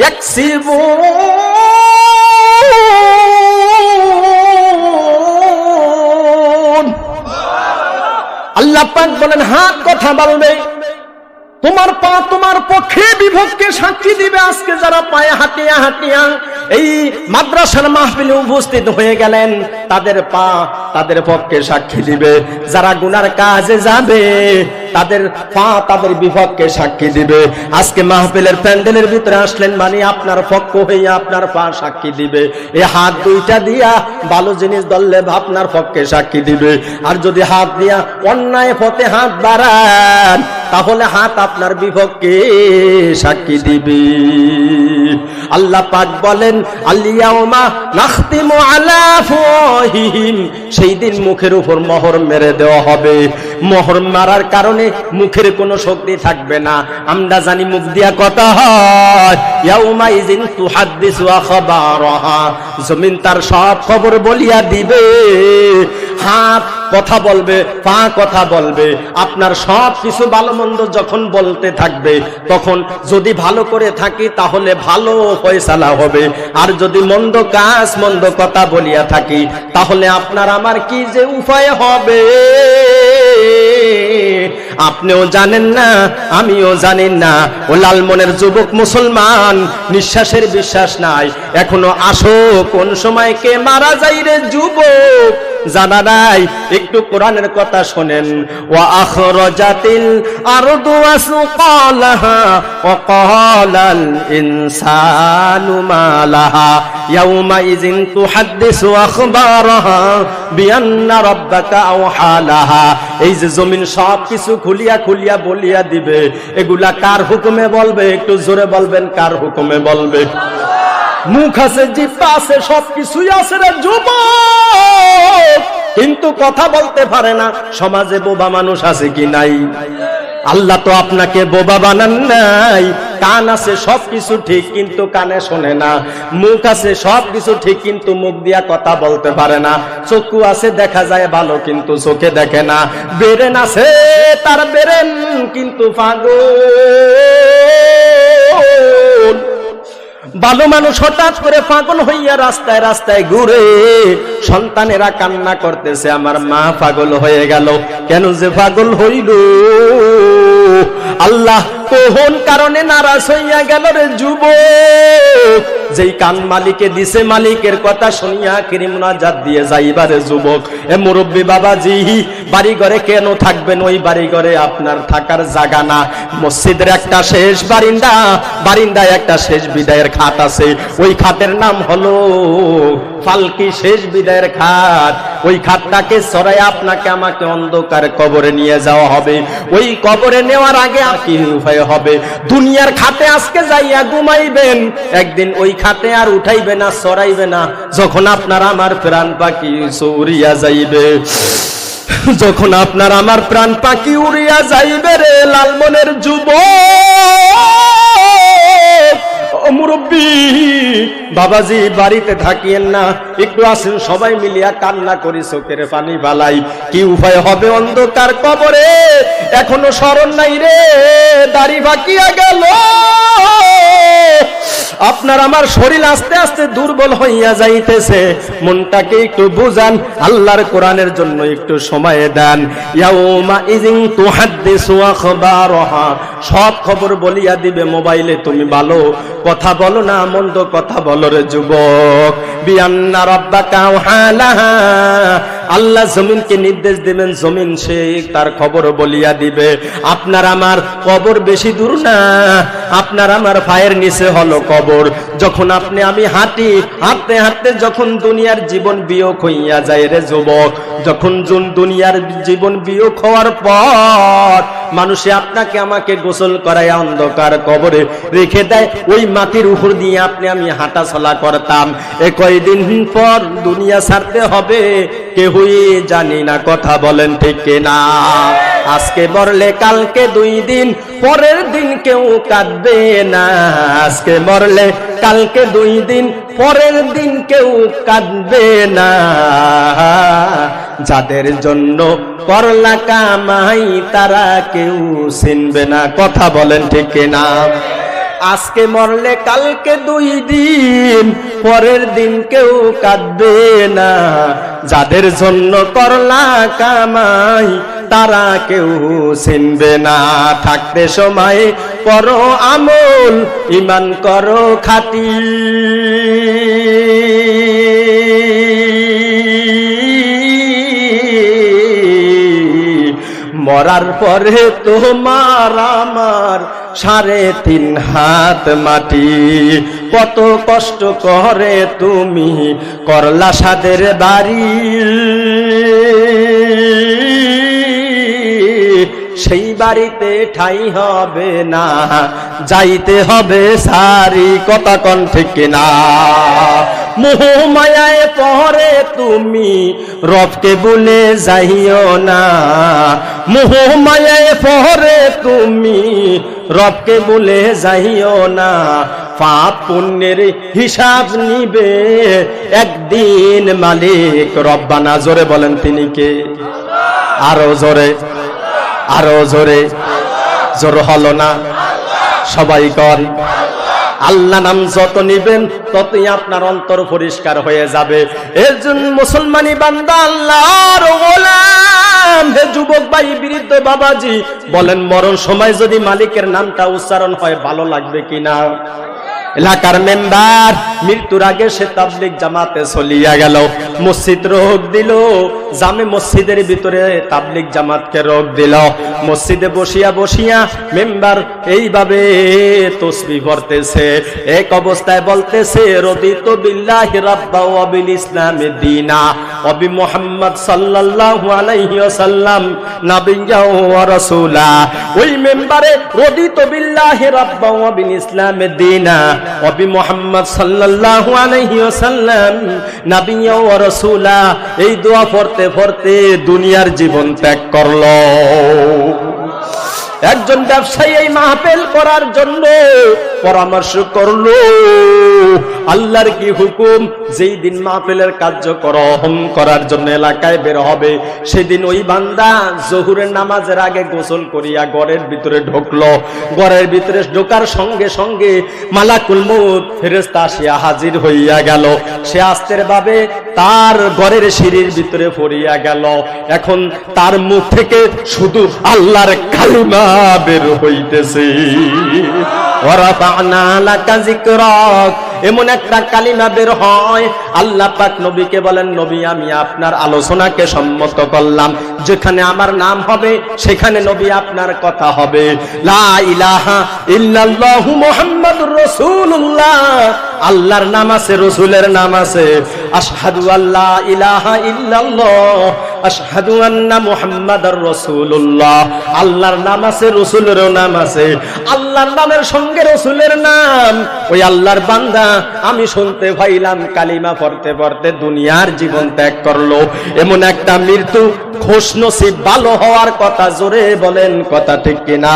ইয়াকসিবুন। আল্লাহ পাক বলেন, হাত কথা বলবে। তোমার পা তোমার পক্ষে বিভক্তি সাক্ষী দিবে। আজকে যারা পায়ে হাঁটিয়া হাঁটিয়া এই মাদ্রাসার মাহফিলে উপস্থিত হয়ে গেলেন তাদের পা তাদের পক্ষে সাক্ষী দিবে। যারা গুনার কাজে যাবে, তাদের পা তাদের বিপক্ষে সাক্ষী দিবে। আজকে মাহফিলের প্যান্ডেলের ভিতরে আসলেন মানে আপনার পক্ষ হইয়া আপনার পা সাক্ষী দিবে। এই হাত দুইটা দিয়া ভালো জিনিস ধরলে আপনার পক্ষে সাক্ষী দিবে। আর যদি হাত দিয়া অন্যায় পথে হাত বাড়ান, তাহলে হাত আপনার বিপক্ষে সাক্ষী দিবে। আল্লাহ পাক বলেন আলিয়াউমা নাখতিমু আলা সেই দিন মুখের উপর মহর মেরে দেওয়া হবে। মোহর মারার কারণে মুখের কোনো শক্তি থাকবে না। আমরা জানি মুখ দিয়া কথা হয়। জমিন তার সব খবর বলিয়া দিবে। হাত কথা বলবে, পা কথা বলবে। আপনার সব কিছু ভালো মন্দ যখন বলতে থাকবে, তখন যদি ভালো করে থাকি তাহলে ভালো ফয়সালা হবে। আর যদি মন্দ কাজ, মন্দ কথা বলিয়া থাকি, তাহলে আপনার আমার কি যে উপায় হবে? আপনিও জানেন না, আমিও জানি না। ও লালমনের যুবক মুসলমান, নিঃশ্বাসের বিশ্বাস নাই। এখনও আসো, কোন সময় কে মারা যাই রে যুবক? জানা নাই। একটু কোরআনের কথা শোনেন। ওয়া ক্বালাল ইনসানু মা লাহা এই যে জমিন খুলিয়া খুলিয়া বলিয়া দিবে। এগুলা কার হুকুমে বলবে? একটু জোরে বলবেন, কার হুকুমে বলবে? মুখ আছে জিব্বা আছে, সবকিছুই আছে রে যুবক। কিন্তু কথা বলতে পারে না, সমাজে বোবা মানুষ আছে কি নাই? আল্লাহ তো আপনাকে বোবা বানান নাই। কান আছে, সবকিছু ঠিক, কিন্তু কানে শোনে না। মুখ আছে, সবকিছু ঠিক, কিন্তু মুখ দিয়া কথা বলতে পারে না। চক্ষু আছে, দেখা যায় ভালো, কিন্তু চোখে দেখে না। বেরেন আছে, তার বেরেন, কিন্তু পাগল ভালো মানুষ হঠাৎ করে পাগল হইয়া রাস্তায় রাস্তায় ঘুরে সন্তানেরা কান্না করতেছে, আমার মা পাগল হয়ে গেল। কেন যে পাগল হইল? আল্লাহ কোহন কারণে নারাজ হইয়া গেল রে যুবক। যেই কান মালিকে দিছে, মালিকের কথা শুনিয়া কিরিমুনাজাত দিয়ে যাইবারে যুবক। এ মুরব্বী বাবাজি বাড়ি ঘরে কেন থাকবেন? ওই বাড়ি ঘরে আপনার থাকার জায়গা না। মসজিদের একটা শেষ বারিন্দা, বারিন্দায় একটা শেষ বিদায়ের খাট আছে। ওই খাটের নাম হলো ফালকি শেষ বিদায়ের খাট। ওই খাটটাকে সরাই আপনাকে আমাকে অন্ধকার কবরে নিয়ে যাওয়া হবে। ওই কবরে নেওয়ার আগে আর কি উপায় হবে। দুনিয়ার খাতে আজকে যাইয়া ঘুমাইবেন। একদিন ওই খাতে আর উঠাইবে না, সরাইবে না। যখন আপনার আমার প্রাণ পাখি সৌরিয়া যাইবে। যখন আপনার আমার প্রাণ পাখি উড়িয়া যাইবে রে লালমনের যুব মুরব্বী, বাবাজি বাড়িতে থাকিয়েন না, একটু আসেন, সবাই মিলিয়া কান্না করি, চোখের পানি বালাই কি উপায় হবে অন্ধকার কবরে? এখনও স্মরণ নাই রে, দাড়ি বাকিয়া গেল। আপনার আমার শরীর আস্তে আস্তে দুর্বল হইয়া যাইতেছে। মনটাকে একটু বুঝান, আল্লাহর কোরআনের জন্য একটু সময় দেন। সব খবর বলিয়া দিবে মোবাইলে, তুমি ভালো কথা বলো না, মন্দ কথা বলো রে যুবক। বিয়ান্না রাব্বাকা ওয়াহালাহা আল্লাহ জমিনকে নির্দেশ দিবেন, জমিন সে তার খবর বলিয়া দিবে। আপনার আমার কবর বেশি দূর না, আপনার আমার পায়ের নিচে হলো কবর। যখন আপনি আমি হাঁটি, হাঁটতে হাঁটতে যখন দুনিয়ার জীবন বিয়োগ হইয়া যায় রে যুবক, যখন জুন দুনিয়ার জীবন বিয়োগ হওয়ার পর মানুষে আপনাকে আমাকে গোসল করায় অন্ধকার কবরে রেখে দেয়। ওই মাটির উপর দিয়ে আপনি, আমি হাঁটা চলা করতাম। এ কয়দিন পর দুনিয়া ছাড়তে হবে কেউই জানি না কথা বলেন ঠিক না আজকে মরলে কালকে দুই দিন, পরের দিন কেউ কাঁদবে না। আজকে মরলে কালকে দুই দিন, পরের দিন কেউ কাঁদবে না। যাদের জন্য করলা কামাই, তারা কেউ চিনবে না। কথা বলেন ঠিক না আজকে মরলে কালকে দুই দিন, পরের দিন কেউ কাঁদবে না। যাদের জন্য করলা কামাই, তারা কেউ চিনবে না। থাকতে সময় করো আমল ইমান করো খাতি মরার পরে তোমার আমার সাড়ে তিন হাত মাটি। কত কষ্ট করে তুমি করলা সাদের বাড়ি। সেই বাড়িতে ঠাই হবে না, যাইতে হবে সারি কথা কন ঠিক না। মোহ মায়ায় পরে তুমি রবকে বলে যাইও না। মোহ মায়ায় পরে তুমি রবকে বলে যাইও না। পাপ পুণ্যের হিসাব নিবে। একদিন মালিক রব্বানা, জোরে বলেন তিনি কে? আরও জোরে আরও জোরে, জোর হলো না? সবাই কর আল্লাহ নাম যত নিবেন ততই আপনার অন্তর পরিষ্কার হয়ে যাবে। এর জন্য মুসলমানি বান্দা, আল্লাহর গোলাম। হে যুবক ভাই, বৃদ্ধ বাবাজি, বলেন মরণ সময় যদি মালিকের নামটা উচ্চারণ হয়, ভালো লাগবে কিনা? এলাকার মেম্বার। মৃত্যুর আগে সে তাবলিক জামাতে চলিয়া গেল। মসজিদ রোগ দিল। জামে মসজিদের ভিতরে তাবলিক জামাতকে রোগ দিল। মসজিদে বসিয়া বসিয়া মেম্বার এইভাবে তসবি ভরতেছে। এক অবস্থায় বলতেছে রদিত বিল্লাহি রাব্বা ওয়া বিল ইসলামে দিনা। অবি মুহাম্মদ সাল্লাল্লাহু আলাইহি ওয়াসাল্লাম, নাবিয়্যা ওয়া রাসূলা। ওই মেম্বারে রদিত বিল্লাহি রাব্বা ওয়া বিল ইসলামে দিনা। অবি মুহাম্মদ সাল্লাল্লাহু আলাইহি ওয়াসাল্লাম, নাবিয়্যা ওয়া রাসূলা। এই দোয়া পড়তে পড়তে দুনিয়ার জীবন ত্যাগ করল। একজন ব্যবসায়ী এই মাহফিল করার জন্য পরামর্শ করল, আল্লাহর কি হুকুম? যেই দিন মাহফিলের কার্যক্রম করার জন্য এলাকায় বের হবে, সেদিন ওই বান্দা জহুরের নামাজের আগে গোসল করিয়া ঘরের ভিতরে ঢুকলো। ঘরের ভিতরে ঢোকার সঙ্গে সঙ্গে মালাকুল মউত ফেরেশতা আসিয়া হাজির হইয়া গেল। সে আস্তের ভাবে তার ঘরের সিঁড়ির ভিতরে পড়িয়া গেল। এখন তার মুখ থেকে শুধু আল্লাহর কালিমা বের হইতেছে। ওয়ারাফা'না কাজিক যিকরাক। এমন একটা কালিমা বের হয়। আল্লাহ পাক নবীকে বলেন, নবী, আমি আপনার আলোচনাকে সম্মত করলাম। যেখানে আমার নাম হবে, সেখানে নবী আপনার কথা হবে। লা ইলাহা ইল্লাল্লাহু মুহাম্মাদুর রাসূলুল্লাহ। আল্লাহর নাম আছে, রসুলের নাম আছে। আশহাদু আল্লাহ ইলাহা ইল্লাল্লাহ। আশহাদু আন্না মুহাম্মাদার রাসূলুল্লাহ। আল্লাহর নাম আছে নাম আছে। আল্লাহর নামের সঙ্গে রসুলের নাম। ওই আল্লাহর বান্দা, আমি শুনতে পাইলাম কালিমা পড়তে পড়তে দুনিয়ার জীবন ত্যাগ করল। এমন একটা মৃত্যু খোশ নসিব ভালো হওয়ার কথা জোরে বলেন, কথা ঠিক কিনা?